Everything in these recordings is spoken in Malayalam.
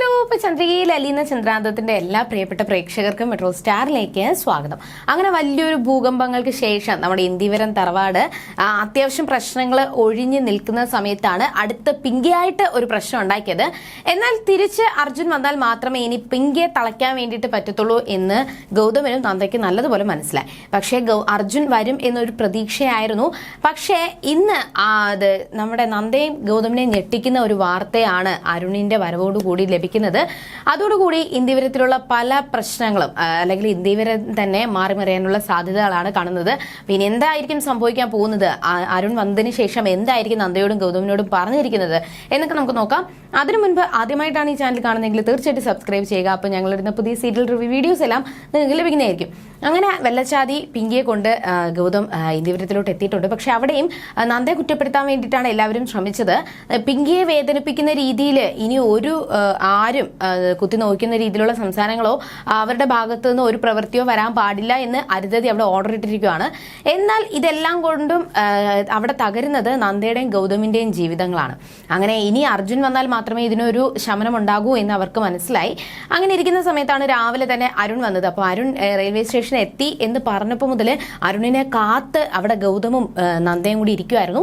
ഹലോ ഇപ്പൊ ചന്ദ്രികയിൽ അലീന ചന്ദ്രാന്തത്തിന്റെ എല്ലാ പ്രിയപ്പെട്ട പ്രേക്ഷകർക്കും മെട്രോ സ്റ്റാറിലേക്ക് സ്വാഗതം. അങ്ങനെ വലിയൊരു ഭൂകമ്പങ്ങൾക്ക് ശേഷം നമ്മുടെ ഇന്ത്യവരം തറവാട് അത്യാവശ്യം പ്രശ്നങ്ങൾ ഒഴിഞ്ഞു നിൽക്കുന്ന സമയത്താണ് അടുത്ത പിങ്കിയായിട്ട് ഒരു പ്രശ്നം ഉണ്ടാക്കിയത്. എന്നാൽ തിരിച്ച് അർജുൻ വന്നാൽ മാത്രമേ ഇനി പിങ്കിയെ തളയ്ക്കാൻ വേണ്ടിയിട്ട് പറ്റത്തുള്ളൂ എന്ന് ഗൗതമനും നന്ദയ്ക്ക് നല്ലതുപോലെ മനസ്സിലായി. പക്ഷേ അർജുൻ വരും എന്നൊരു പ്രതീക്ഷയായിരുന്നു. പക്ഷേ ഇന്ന് അത് നമ്മുടെ നന്ദയും ഗൗതമിനെയും ഞെട്ടിക്കുന്ന ഒരു വാർത്തയാണ് അരുണിന്റെ വരവോടുകൂടി ലഭിക്കുന്നത്. അതോടുകൂടി ഇന്ത്യവരത്തിലുള്ള പല പ്രശ്നങ്ങളും അല്ലെങ്കിൽ ഇന്ത്യവരം തന്നെ മാറി മറിയാനുള്ള സാധ്യതകളാണ് കാണുന്നത്. പിന്നെ എന്തായിരിക്കും സംഭവിക്കാൻ പോകുന്നത്? അരുൺ വന്നതിന് ശേഷം എന്തായിരിക്കും നന്ദയോടും ഗൗതമിനോടും പറഞ്ഞിരിക്കുന്നത് എന്നൊക്കെ നമുക്ക് നോക്കാം. അതിനു മുൻപ് ആദ്യമായിട്ടാണ് ഈ ചാനൽ കാണുന്നതെങ്കിൽ തീർച്ചയായിട്ടും സബ്സ്ക്രൈബ് ചെയ്യുക. അപ്പോൾ ഞങ്ങളിടുന്ന പുതിയ സീരിയൽ റിവ്യൂ വീഡിയോസ് എല്ലാം നിങ്ങൾക്ക് ലഭിക്കുന്നതായിരിക്കും. അങ്ങനെ വെള്ളച്ചാതി പിങ്കിയെ കൊണ്ട് ഗൗതം ഇന്ത്യവരത്തിലോട്ട് എത്തിയിട്ടുണ്ട്. പക്ഷെ അവിടെയും നന്ദയെ കുറ്റപ്പെടുത്താൻ വേണ്ടിയിട്ടാണ് എല്ലാവരും ശ്രമിച്ചത്. പിങ്കിയെ വേദനിപ്പിക്കുന്ന രീതിയിൽ ഇനി ഒരു ആരും കുത്തി നോക്കുന്ന രീതിയിലുള്ള സംസാരങ്ങളോ അവരുടെ ഭാഗത്തു നിന്ന് ഒരു പ്രവൃത്തിയോ വരാൻ പാടില്ല എന്ന് അരുതതി അവിടെ ഓർഡർ ഇട്ടിരിക്കുകയാണ്. എന്നാൽ ഇതെല്ലാം കൊണ്ടും അവിടെ തകരുന്നത് നന്ദയുടെയും ഗൗതമിന്റെയും ജീവിതങ്ങളാണ്. അങ്ങനെ ഇനി അർജുൻ വന്നാൽ മാത്രമേ ഇതിനൊരു ശമനം ഉണ്ടാകൂ എന്ന് അവർക്ക് മനസ്സിലായി. അങ്ങനെ ഇരിക്കുന്ന സമയത്താണ് രാവിലെ തന്നെ അരുൺ വന്നത്. അപ്പോൾ അരുൺ റെയിൽവേ റെയിൽവേ സ്റ്റേഷനിൽ എത്തി എന്ന് പറഞ്ഞപ്പോൾ മുതൽ അരുണിനെ കാത്ത് അവിടെ ഗൗതമും നന്ദയും കൂടി ഇരിക്കുമായിരുന്നു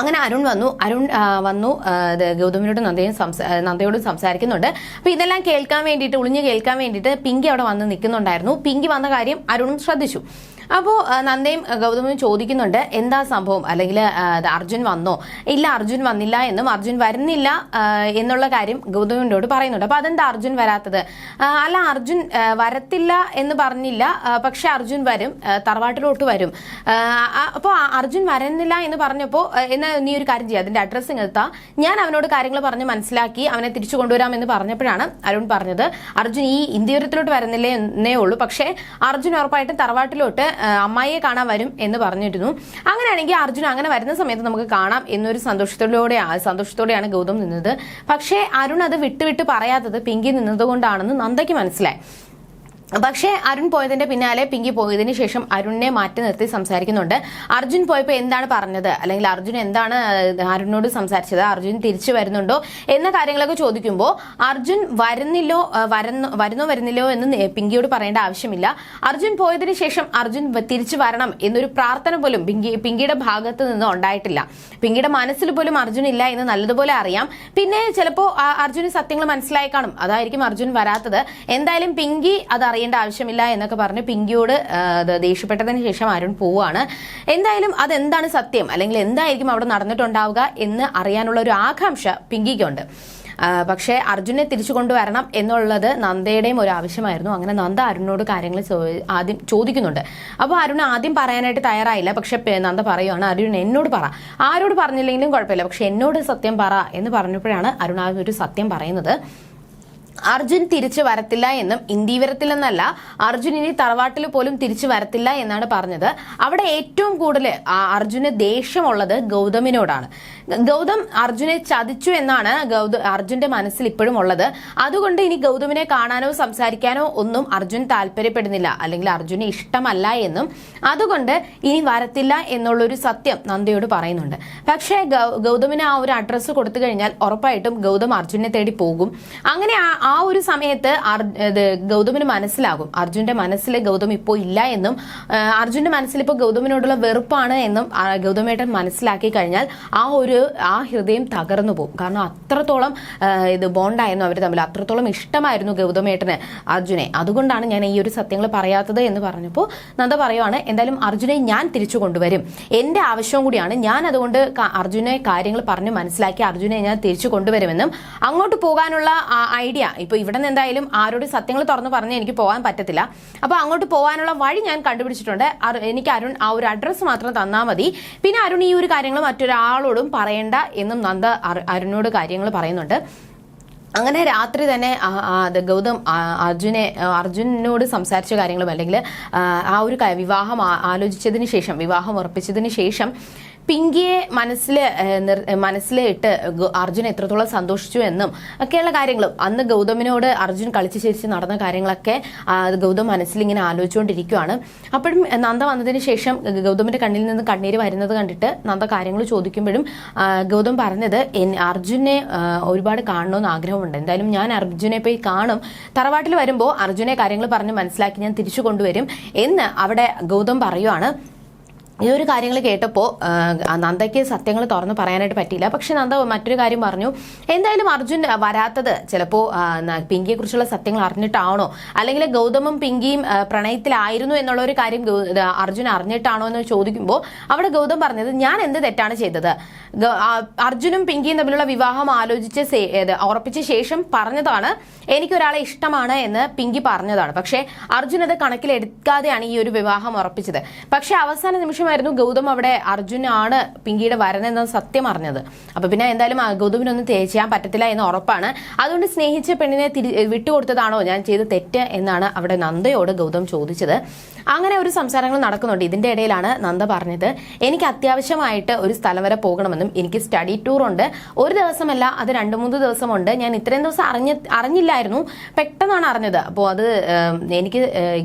അങ്ങനെ അരുൺ വന്നു. അരുൺ വന്നു ഗൗതമിനോട് നന്ദയും നന്ദയോടും സംസാരിക്കുന്നുണ്ട്. അപ്പൊ ഇതെല്ലാം കേൾക്കാൻ വേണ്ടിയിട്ട് ഒളിഞ്ഞു കേൾക്കാൻ വേണ്ടിയിട്ട് പിങ്കി അവിടെ വന്ന് നിൽക്കുന്നുണ്ടായിരുന്നു. പിങ്കി വന്ന കാര്യം അരുണും ശ്രദ്ധിച്ചു. അപ്പോൾ നന്ദയും ഗൗതമും ചോദിക്കുന്നുണ്ട് എന്താ സംഭവം? അല്ലെങ്കിൽ അർജുൻ വന്നോ? ഇല്ല അർജുൻ വന്നില്ല എന്നും അർജുൻ വരുന്നില്ല എന്നുള്ള കാര്യം ഗൗതമിനോട് പറയുന്നുണ്ട്. അപ്പോൾ അതെന്താ അർജുൻ വരാത്തത്? അല്ല അർജുൻ വരത്തില്ല എന്ന് പറഞ്ഞില്ല പക്ഷെ അർജുൻ വരും തറവാട്ടിലോട്ട് വരും. അപ്പോൾ അർജുൻ വരുന്നില്ല എന്ന് പറഞ്ഞപ്പോൾ എന്നാ നീ ഒരു കാര്യം ചെയ്യുക അതിന്റെ അഡ്രസ്സ് എത്താ ഞാൻ അവനോട് കാര്യങ്ങൾ പറഞ്ഞ് മനസ്സിലാക്കി അവനെ തിരിച്ചു കൊണ്ടുവരാം എന്ന് പറഞ്ഞപ്പോഴാണ് അരുൺ പറഞ്ഞത്. അർജുൻ ഈ ഇന്ത്യവരത്തിലോട്ട് വരുന്നില്ലേ എന്നേ ഉള്ളൂ. പക്ഷേ അർജുൻ ഉറപ്പായിട്ടും തറവാട്ടിലോട്ട് അമ്മായിയെ കാണാൻ വരും എന്ന് പറഞ്ഞിരുന്നു. അങ്ങനെയാണെങ്കിൽ അർജുൻ അങ്ങനെ വരുന്ന സമയത്ത് നമുക്ക് കാണാം എന്നൊരു സന്തോഷത്തോടെ സന്തോഷത്തോടെയാണ് ഗൗതം നിന്നത്. പക്ഷേ അരുൺ അത് വിട്ടുവിട്ട് പറയാത്തത് പിങ്കി നിന്നതുകൊണ്ടാണെന്ന് നന്ദയ്ക്ക് മനസ്സിലായി. പക്ഷേ അരുൺ പോയതിന്റെ പിന്നാലെ പിങ്കി പോയതിനു ശേഷം അരുണിനെ മാറ്റി നിർത്തി സംസാരിക്കുന്നുണ്ട്. അർജുൻ പോയപ്പോൾ എന്താണ് പറഞ്ഞത്? അല്ലെങ്കിൽ അർജുൻ എന്താണ് അരുണിനോട് സംസാരിച്ചത്? അർജുൻ തിരിച്ചു വരുന്നുണ്ടോ? എന്ന കാര്യങ്ങളൊക്കെ ചോദിക്കുമ്പോൾ അർജുൻ വരുന്നില്ലോ വരുന്നു വരുന്നോ വരുന്നില്ലോ എന്ന് പിങ്കിയോട് പറയേണ്ട ആവശ്യമില്ല. അർജുൻ പോയതിനു ശേഷം അർജുൻ തിരിച്ചു വരണം എന്നൊരു പ്രാർത്ഥന പോലും പിങ്കി പിങ്കിയുടെ ഭാഗത്ത് നിന്ന് ഉണ്ടായിട്ടില്ല. പിങ്കിയുടെ മനസ്സിൽ പോലും അർജുൻ ഇല്ല എന്ന് നല്ലതുപോലെ അറിയാം. പിന്നെ ചിലപ്പോൾ അർജുന് സത്യങ്ങൾ മനസ്സിലായി കാണും. അതായിരിക്കും അർജുൻ വരാത്തത്. എന്തായാലും പിങ്കി അത് അറിയേണ്ട ആവശ്യമില്ല എന്നൊക്കെ പറഞ്ഞ് പിങ്കിയോട് ദേഷ്യപ്പെട്ടതിന് ശേഷം അരുൺ പോവാണ് എന്തായാലും അതെന്താണ് സത്യം? അല്ലെങ്കിൽ എന്തായിരിക്കും അവിടെ നടന്നിട്ടുണ്ടാവുക എന്ന് അറിയാനുള്ള ഒരു ആകാംക്ഷ പിങ്കിക്കുണ്ട്. പക്ഷേ അർജുനെ തിരിച്ചു കൊണ്ടുവരണം എന്നുള്ളത് നന്ദയുടെയും ഒരു ആവശ്യമായിരുന്നു. അങ്ങനെ നന്ദ അരുണിനോട് കാര്യങ്ങൾ ആദ്യം ചോദിക്കുന്നുണ്ട്. അപ്പോൾ അരുൺ ആദ്യം പറയാനായിട്ട് തയ്യാറായില്ല. പക്ഷെ നന്ദ പറയുവാണ് അരുൺ എന്നോട് പറ. ആരോട് പറഞ്ഞില്ലെങ്കിലും കുഴപ്പമില്ല. പക്ഷെ എന്നോട് സത്യം പറ എന്ന് പറഞ്ഞപ്പോഴാണ് അരുൺ ആ ഒരു സത്യം പറയുന്നത്. അർജുൻ തിരിച്ചു വരത്തില്ല എന്നും ഇന്ദീവരത്തിൽ നിന്നല്ല അർജുൻ ഇനി തറവാട്ടിൽ പോലും തിരിച്ചു വരത്തില്ല എന്നാണ് പറഞ്ഞത്. അവിടെ ഏറ്റവും കൂടുതൽ അർജുന് ദേഷ്യമുള്ളത് ഗൗതമിനോടാണ്. ഗൗതം അർജുനെ ചതിച്ചു എന്നാണ് ഗൗത അർജുന്റെ മനസ്സിൽ ഇപ്പോഴും ഉള്ളത്. അതുകൊണ്ട് ഇനി ഗൗതമിനെ കാണാനോ സംസാരിക്കാനോ ഒന്നും അർജുൻ താല്പര്യപ്പെടുന്നില്ല. അല്ലെങ്കിൽ അർജുന് ഇഷ്ടമല്ല എന്നും. അതുകൊണ്ട് ഇനി വരത്തില്ല എന്നുള്ളൊരു സത്യം നന്ദിയോട് പറയുന്നുണ്ട്. പക്ഷേ ഗൗതമിന് ആ ഒരു അഡ്രസ്സ് കൊടുത്തു കഴിഞ്ഞാൽ ഉറപ്പായിട്ടും ഗൗതം അർജുനെ തേടി പോകും. അങ്ങനെ ആ- ഒരു സമയത്ത് ഗൗതമിന് മനസ്സിലാകും. അർജുന്റെ മനസ്സിൽ ഗൗതം ഇപ്പോൾ ഇല്ല എന്നും. അർജുന്റെ മനസ്സിൽ ഇപ്പോൾ ഗൗതമിനോടുള്ള വെറുപ്പാണ് എന്നും ഗൗതമേട്ടൻ മനസ്സിലാക്കി കഴിഞ്ഞാൽ ആ ഒരു ആ ഹൃദയം തകർന്നു പോകും. കാരണം അത്രത്തോളം ഇത് ബോണ്ടായിരുന്നു അവർ തമ്മിൽ. അത്രത്തോളം ഇഷ്ടമായിരുന്നു ഗൗതമേട്ടന് അർജുനെ. അതുകൊണ്ടാണ് ഞാൻ ഈ ഒരു സത്യങ്ങൾ പറയാത്തത് എന്ന് പറഞ്ഞപ്പോൾ നന്ദ പറയുവാണ് എന്തായാലും അർജുനെ ഞാൻ തിരിച്ചു കൊണ്ടുവരും. എന്റെ ആവശ്യവും കൂടിയാണ്. ഞാൻ അതുകൊണ്ട് അർജുനെ കാര്യങ്ങൾ പറഞ്ഞ് മനസ്സിലാക്കി അർജുനെ ഞാൻ തിരിച്ചു കൊണ്ടുവരുമെന്നും അങ്ങോട്ട് പോകാനുള്ള ഐഡിയ. ഇപ്പൊ ഇവിടെ നിന്ന് എന്തായാലും ആരോട് സത്യങ്ങൾ തുറന്നു പറഞ്ഞ് എനിക്ക് പോകാൻ പറ്റത്തില്ല. അപ്പോൾ അങ്ങോട്ട് പോകാനുള്ള വഴി ഞാൻ കണ്ടുപിടിച്ചിട്ടുണ്ട്. എനിക്ക് അരുൺ ആ ഒരു അഡ്രസ്സ് മാത്രം തന്നാൽ മതി. പിന്നെ അരുൺ ഈ ഒരു കാര്യങ്ങൾ മറ്റൊരാളോടും പറയേണ്ട എന്നും നന്ദ അരുണോട് കാര്യങ്ങൾ പറയുന്നുണ്ട്. അങ്ങനെ രാത്രി തന്നെ ഗൗതം അർജുനെ അർജുനോട് സംസാരിച്ച കാര്യങ്ങളും അല്ലെങ്കിൽ ആ ഒരു വിവാഹം ആലോചിച്ചതിന് ശേഷം വിവാഹം ഉറപ്പിച്ചതിന് ശേഷം പിങ്കിയെ മനസ്സിൽ മനസ്സിലിട്ട് അർജുൻ എത്രത്തോളം സന്തോഷിച്ചു എന്നും ഒക്കെയുള്ള കാര്യങ്ങളും. അന്ന് ഗൗതമിനോട് അർജുൻ കളിച്ച് ചിരിച്ച് നടന്ന കാര്യങ്ങളൊക്കെ ഗൗതം മനസ്സിലിങ്ങനെ ആലോചിച്ചുകൊണ്ടിരിക്കുകയാണ് അപ്പോഴും നന്ദ വന്നതിന് ശേഷം ഗൗതമിന്റെ കണ്ണിൽ നിന്ന് കണ്ണീര് വരുന്നത് കണ്ടിട്ട് നന്ദ കാര്യങ്ങൾ ചോദിക്കുമ്പോഴും ഗൗതം പറഞ്ഞത് "എൻ- അർജുനെ ഒരുപാട് കാണണമെന്ന് ആഗ്രഹമുണ്ട്. എന്തായാലും ഞാൻ അർജുനെ പോയി കാണും. തറവാട്ടിൽ വരുമ്പോൾ അർജുനെ കാര്യങ്ങൾ പറഞ്ഞ് മനസ്സിലാക്കി ഞാൻ തിരിച്ചു കൊണ്ടുവരും എന്ന് അവിടെ ഗൗതം പറയുവാണ്. ഈ ഒരു കാര്യങ്ങൾ കേട്ടപ്പോൾ നന്ദയ്ക്ക് സത്യങ്ങൾ തുറന്ന് പറയാനായിട്ട് പറ്റിയില്ല. പക്ഷെ നന്ദ മറ്റൊരു കാര്യം പറഞ്ഞു. എന്തായാലും അർജുൻ വരാത്തത് ചിലപ്പോൾ പിങ്കിയെ കുറിച്ചുള്ള സത്യങ്ങൾ അറിഞ്ഞിട്ടാണോ? അല്ലെങ്കിൽ ഗൗതമും പിങ്കിയും പ്രണയത്തിലായിരുന്നു എന്നുള്ള ഒരു കാര്യം അർജുൻ അറിഞ്ഞിട്ടാണോ എന്ന് ചോദിക്കുമ്പോൾ അവിടെ ഗൗതം പറഞ്ഞത് ഞാൻ എന്ത് തെറ്റാണ് ചെയ്തത്? അർജുനും പിങ്കിയും തമ്മിലുള്ള വിവാഹം ആലോചിച്ച് ഉറപ്പിച്ച ശേഷം പറഞ്ഞതാണ് എനിക്കൊരാളെ ഇഷ്ടമാണ് എന്ന് പിങ്കി പറഞ്ഞതാണ്. പക്ഷേ അർജുൻ അത് കണക്കിലെടുക്കാതെയാണ് ഈ ഒരു വിവാഹം ഉറപ്പിച്ചത്. പക്ഷേ അവസാന നിമിഷമായിരുന്നു ഗൗതം അവിടെ അർജുനാണ് പിങ്കിയുടെ വരനെന്ന് സത്യം അറിഞ്ഞത്. അപ്പൊ പിന്നെ എന്തായാലും ഗൗതമിനൊന്നും ചെയ്യാൻ പറ്റത്തില്ല എന്ന് ഉറപ്പാണ്. അതുകൊണ്ട് സ്നേഹിച്ച പെണ്ണിനെ വിട്ടുകൊടുത്തതാണോ ഞാൻ ചെയ്ത തെറ്റ് എന്നാണ് അവിടെ നന്ദയോട് ഗൗതം ചോദിച്ചത്. അങ്ങനെ ഒരു സംസാരങ്ങൾ നടക്കുന്നുണ്ട്. ഇതിന്റെ ഇടയിലാണ് നന്ദ പറഞ്ഞത് എനിക്ക് അത്യാവശ്യമായിട്ട് ഒരു സ്ഥലം വരെ പോകണമെന്നും എനിക്ക് സ്റ്റഡി ടൂർ ഉണ്ട്. ഒരു ദിവസമല്ല അത് രണ്ട് മൂന്ന് ദിവസമുണ്ട്. ഞാൻ ഇത്രയും ദിവസം അറിഞ്ഞ അറിഞ്ഞില്ലായിരുന്നു. പെട്ടെന്നാണ് അറിഞ്ഞത്. അപ്പോൾ അത് എനിക്ക്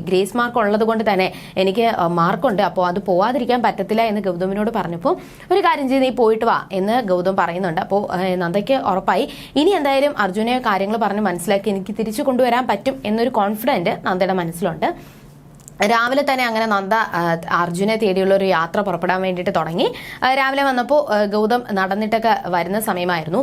ഗ്രേസ് മാർക്ക് ഉള്ളത് കൊണ്ട് തന്നെ എനിക്ക് മാർക്കുണ്ട്. അപ്പോൾ അത് പോവാതിരിക്കാൻ പറ്റത്തില്ല എന്ന് ഗൗതമിനോട് പറഞ്ഞപ്പോൾ ഒരു കാര്യം ചെയ്ത് നീ പോയിട്ട് വാ എന്ന് ഗൗതം പറയുന്നുണ്ട്. അപ്പോൾ നന്ദയ്ക്ക് ഉറപ്പായി. ഇനി എന്തായാലും അർജുനെ കാര്യങ്ങൾ പറഞ്ഞ് മനസ്സിലാക്കി എനിക്ക് തിരിച്ചു കൊണ്ടുവരാൻ പറ്റും എന്നൊരു കോൺഫിഡന്റ് നന്ദയുടെ മനസ്സിലുണ്ട്. രാവിലെ തന്നെ അങ്ങനെ നന്ദ അർജുനെ തേടിയുള്ള ഒരു യാത്ര പുറപ്പെടാൻ വേണ്ടിയിട്ട് തുടങ്ങി. രാവിലെ വന്നപ്പോൾ ഗൗതം നടന്നിട്ടൊക്കെ വരുന്ന സമയമായിരുന്നു.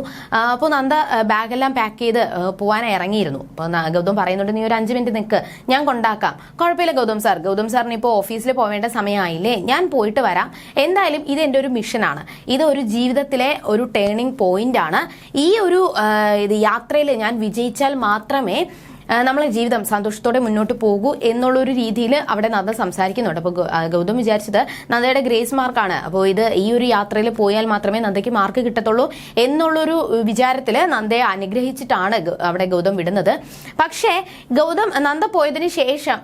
അപ്പോൾ നന്ദ ബാഗെല്ലാം പാക്ക് ചെയ്ത് പോകാൻ ഇറങ്ങിയിരുന്നു. അപ്പോൾ ഗൗതം പറയുന്നുണ്ട് നീ ഒരു അഞ്ച് മിനിറ്റ് നിൽക്ക് ഞാൻ കൊണ്ടാക്കാം. കുഴപ്പമില്ല ഗൗതം സാർ. ഗൗതം സാറിന് ഇപ്പോൾ ഓഫീസിൽ പോവേണ്ട സമയമായില്ലേ. ഞാൻ പോയിട്ട് വരാം. എന്തായാലും ഇത് എന്റെ ഒരു മിഷനാണ്. ഇത് ഒരു ജീവിതത്തിലെ ഒരു ടേണിംഗ് പോയിന്റ് ആണ്. ഈ ഒരു യാത്രയിൽ ഞാൻ വിജയിച്ചാൽ മാത്രമേ നമ്മളെ ജീവിതം സന്തോഷത്തോടെ മുന്നോട്ട് പോകൂ എന്നുള്ളൊരു രീതിയിൽ അവിടെ നന്ദ സംസാരിക്കുന്നുണ്ട്. അപ്പോൾ ഗൗതം വിചാരിച്ചത് നന്ദയുടെ ഗ്രേസ് മാർക്കാണ്. അപ്പോൾ ഇത് ഈ ഒരു യാത്രയിൽ പോയാൽ മാത്രമേ നന്ദയ്ക്ക് മാർക്ക് കിട്ടത്തുള്ളൂ എന്നുള്ളൊരു വിചാരത്തിൽ നന്ദയെ അനുഗ്രഹിച്ചിട്ടാണ് അവിടെ ഗൗതം വിടുന്നത്. പക്ഷേ ഗൗതം നന്ദ പോയതിന് ശേഷം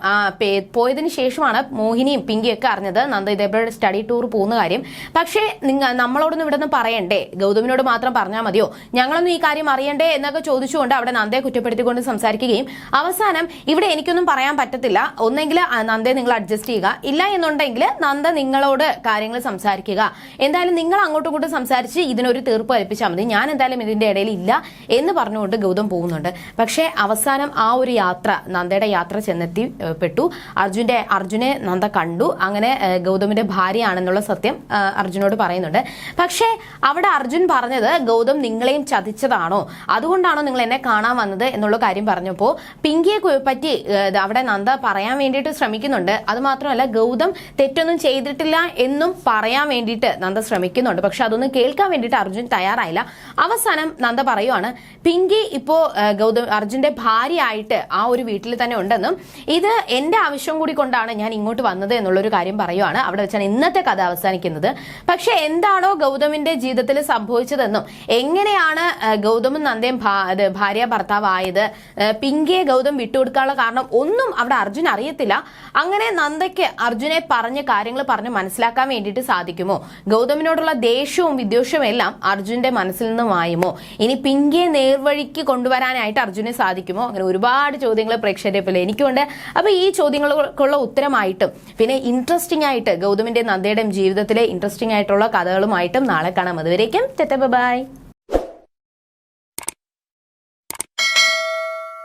പോയതിന് ശേഷമാണ് മോഹിനിയും പിങ്കിയൊക്കെ അറിഞ്ഞത് നന്ദ ഇതേപോലെ സ്റ്റഡി ടൂർ പോകുന്ന കാര്യം. പക്ഷേ നിങ്ങൾ നമ്മളോടൊന്നും ഇവിടെ നിന്ന് പറയണ്ടേ? ഗൗതമിനോട് മാത്രം പറഞ്ഞാൽ മതിയോ? ഞങ്ങളൊന്നും ഈ കാര്യം അറിയണ്ടേ എന്നൊക്കെ ചോദിച്ചുകൊണ്ട് അവിടെ നന്ദയെ കുറ്റപ്പെടുത്തിക്കൊണ്ട് സംസാരിക്കുകയും അവസാനം ഇവിടെ എനിക്കൊന്നും പറയാൻ പറ്റത്തില്ല. ഒന്നെങ്കിൽ നന്ദയെ നിങ്ങൾ അഡ്ജസ്റ്റ് ചെയ്യുക. ഇല്ല എന്നുണ്ടെങ്കിൽ നന്ദ നിങ്ങളോട് കാര്യങ്ങൾ സംസാരിക്കുക. എന്തായാലും നിങ്ങൾ അങ്ങോട്ടും ഇങ്ങോട്ടും സംസാരിച്ച് ഇതിനൊരു തീർപ്പ് കൽപ്പിച്ചാൽ മതി. ഞാൻ എന്തായാലും ഇതിന്റെ ഇടയിൽ ഇല്ല എന്ന് പറഞ്ഞുകൊണ്ട് ഗൗതം പോകുന്നുണ്ട്. പക്ഷേ അവസാനം ആ ഒരു യാത്ര നന്ദയുടെ യാത്ര ചെന്നെത്തി പെട്ടു. അർജുന്റെ അർജുനെ നന്ദ കണ്ടു. അങ്ങനെ ഗൗതമിന്റെ ഭാര്യയാണെന്നുള്ള സത്യം അർജുനോട് പറയുന്നുണ്ട്. പക്ഷേ അവിടെ അർജുൻ പറഞ്ഞത് ഗൗതം നിങ്ങളെയും ചതിച്ചതാണോ? അതുകൊണ്ടാണോ നിങ്ങൾ എന്നെ കാണാൻ വന്നത് എന്നുള്ള കാര്യം പറഞ്ഞപ്പോൾ പിങ്കിയെ പറ്റി അവിടെ നന്ദ പറയാൻ വേണ്ടിയിട്ട് ശ്രമിക്കുന്നുണ്ട്. അത് മാത്രമല്ല ഗൗതം തെറ്റൊന്നും ചെയ്തിട്ടില്ല എന്നും പറയാൻ വേണ്ടിയിട്ട് നന്ദ ശ്രമിക്കുന്നുണ്ട്. പക്ഷെ അതൊന്നും കേൾക്കാൻ വേണ്ടിയിട്ട് അർജുൻ തയ്യാറായില്ല. അവസാനം നന്ദ പറയുവാണ് പിങ്കി ഇപ്പോ ഗൗതം അർജുന്റെ ഭാര്യയായിട്ട് ആ ഒരു വീട്ടിൽ തന്നെ ഉണ്ടെന്നും ഇത് എന്റെ ആവശ്യം കൂടി കൊണ്ടാണ് ഞാൻ ഇങ്ങോട്ട് വന്നത് എന്നുള്ളൊരു കാര്യം പറയുവാണ് അവിടെ വെച്ചാണ് ഇന്നത്തെ കഥ അവസാനിക്കുന്നത്. പക്ഷെ എന്താണോ ഗൗതമിന്റെ ജീവിതത്തിൽ സംഭവിച്ചതെന്നും എങ്ങനെയാണ് ഗൗതമും നന്ദയും ഭാര്യ ഭർത്താവായത് ഏഹ്, പിങ്കിയെ ഗൗതം വിട്ടുകൊടുക്കാനുള്ള കാരണം ഒന്നും അവിടെ അർജുൻ അറിയത്തില്ല. അങ്ങനെ നന്ദയ്ക്ക് അർജുനെ പറഞ്ഞ കാര്യങ്ങൾ പറഞ്ഞ് മനസ്സിലാക്കാൻ വേണ്ടിയിട്ട് സാധിക്കുമോ? ഗൗതമിനോടുള്ള ദേഷ്യവും വിദ്വേഷവും എല്ലാം അർജുന്റെ മനസ്സിൽ നിന്ന് വായുമോ ഇനി പിങ്കിയെ നേർവഴിക്ക് കൊണ്ടുവരാനായിട്ട് അർജുനെ സാധിക്കുമോ? അങ്ങനെ ഒരുപാട് ചോദ്യങ്ങൾ പ്രേക്ഷകരെ പോലെ എനിക്കുണ്ട്. അപ്പൊ ഈ ചോദ്യങ്ങൾക്കുള്ള ഉത്തരമായിട്ടും പിന്നെ ഇൻട്രസ്റ്റിംഗ് ആയിട്ട് ഗൗതമിന്റെ നന്ദയുടെയും ജീവിതത്തിലെ ഇൻട്രസ്റ്റിംഗ് ആയിട്ടുള്ള കഥകളുമായിട്ടും നാളെ കാണാം. അതുവരേക്കും ബൈ.